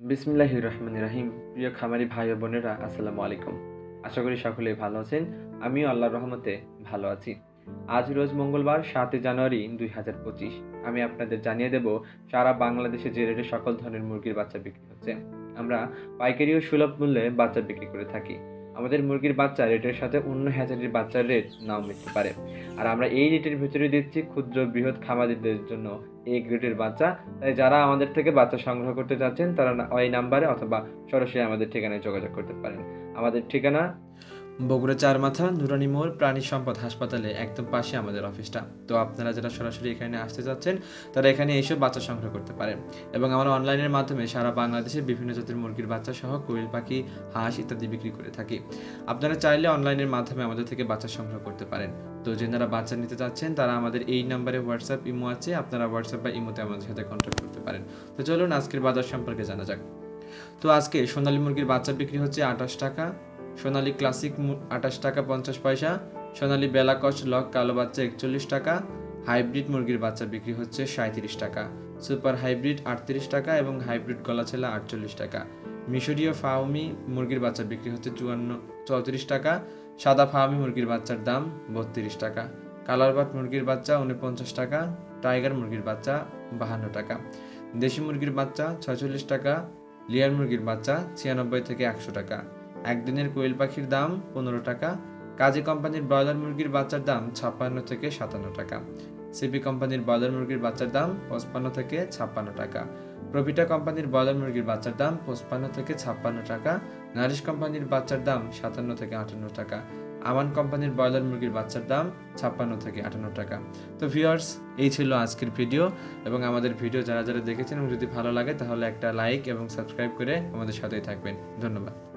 বিসমিল্লাহ রহমান রাহিম। প্রিয় খামারি ভাই বোনেরা, আসসালামু আলাইকুম। আশা করি সকলেই ভালো আছেন। আমিও আল্লাহর রহমতে ভালো আছি। আজ রোজ মঙ্গলবার, সাতই জানুয়ারি দুই হাজার পঁচিশ। আমি আপনাদের জানিয়ে দেব, সারা বাংলাদেশে যে রেটে সকল ধরনের মুরগির বাচ্চা বিক্রি হচ্ছে। আমরা পাইকারি ও সুলভ মূল্যে বাচ্চা বিক্রি করে থাকি। আমাদের মুরগির বাচ্চা রেটের সাথে অন্য হ্যাচারির বাচ্চার রেট নাও মিলতে পারে। আর আমরা এই রেটের ভিতরে দিচ্ছি ক্ষুদ্র বৃহৎ খামারিদের জন্য এই গ্রেডের বাচ্চা। তাই যারা আমাদের থেকে বাচ্চা সংগ্রহ করতে চাচ্ছেন, তারা ওই নাম্বারে অথবা সরাসরি আমাদের ঠিকানায় যোগাযোগ করতে পারেন। আমাদের ঠিকানা বগুড়া চার মাথা, নুরানি মোড়, প্রাণী সম্পদ হাসপাতালে একদম পাশে আমাদের অফিসটা। তো আপনারা যারা সরাসরি এখানে আসতে চাচ্ছেন তারা এখানে এসে বাচ্চা সংগ্রহ করতে পারেন। এবং আমরা অনলাইনের মাধ্যমে সারা বাংলাদেশে বিভিন্ন জাতের মুরগির বাচ্চা সহ কোয়েল পাখি, হাঁস ইত্যাদি বিক্রি করে থাকি। আপনারা চাইলে অনলাইনের মাধ্যমে আমাদের থেকে বাচ্চা সংগ্রহ করতে পারেন। তো যারা বাচ্চা নিতে চাচ্ছেন তারা আমাদের এই নাম্বারে হোয়াটসঅ্যাপ, ইমো আছে। আপনারা হোয়াটসঅ্যাপ বা ইমোতে আমাদের সাথে কন্ট্যাক্ট করতে পারেন। তো চলুন আজকের বাজার সম্পর্কে জানা যাক। তো আজকে সোনালী মুরগির বাচ্চা বিক্রি হচ্ছে আঠাশ টাকা। সোনালী ক্লাসিক আঠাশ টাকা পঞ্চাশ পয়সা, সোনালী বেলাকস লক কালো বাচ্চা একচল্লিশ টাকা, হাইব্রিড মুরগির বাচ্চা বিক্রি হচ্ছে সাঁত্রিশ টাকা, সুপার হাইব্রিড আটত্রিশ টাকা এবং হাইব্রিড গলাছেলা আটচল্লিশ টাকা, মিশরীয় ফাউমি মুরগির বাচ্চা বিক্রি হচ্ছে চুয়ান্ন, চৌত্রিশ টাকা, সাদা ফার্মি মুরগির বাচ্চার দাম বত্রিশ টাকা কালারবাট মুরগির বাচ্চা উনপঞ্চাশ টাকা, টাইগার মুরগির বাচ্চা বাহান্ন টাকা, দেশি মুরগির বাচ্চা ছয়চল্লিশ টাকা, লিয়ার মুরগির বাচ্চা ছিয়ানব্বই থেকে একশো টাকা একদিনের কোয়েল পাখির দাম পনেরো টাকা, কাজী কোম্পানির ব্রয়লার মুরগির বাচ্চার দাম ছাপ্পান্ন থেকে সাতান্ন টাকা সিপি কোম্পানির ব্রয়লার মুরগির বাচ্চার দাম পঁচপান্ন থেকে ছাপ্পান্ন টাকা প্রভিটা কোম্পানির ব্রয়লার মুরগির বাচ্চার দাম পঁচপান্ন থেকে ছাপ্পান্ন টাকা, নারিশ কোম্পানির বাচ্চার দাম সাতান্ন থেকে আটান্ন টাকা, আমান কোম্পানির ব্রয়লার মুরগির বাচ্চার দাম ছাপ্পান্ন থেকে আটান্ন টাকা। তো ভিউয়ার্স, এই ছিল আজকের ভিডিও এবং আমাদের ভিডিও যারা যারা দেখেছেন এবং যদি ভালো লাগে তাহলে একটা লাইক এবং সাবস্ক্রাইব করে আমাদের সাথেই থাকবেন। ধন্যবাদ।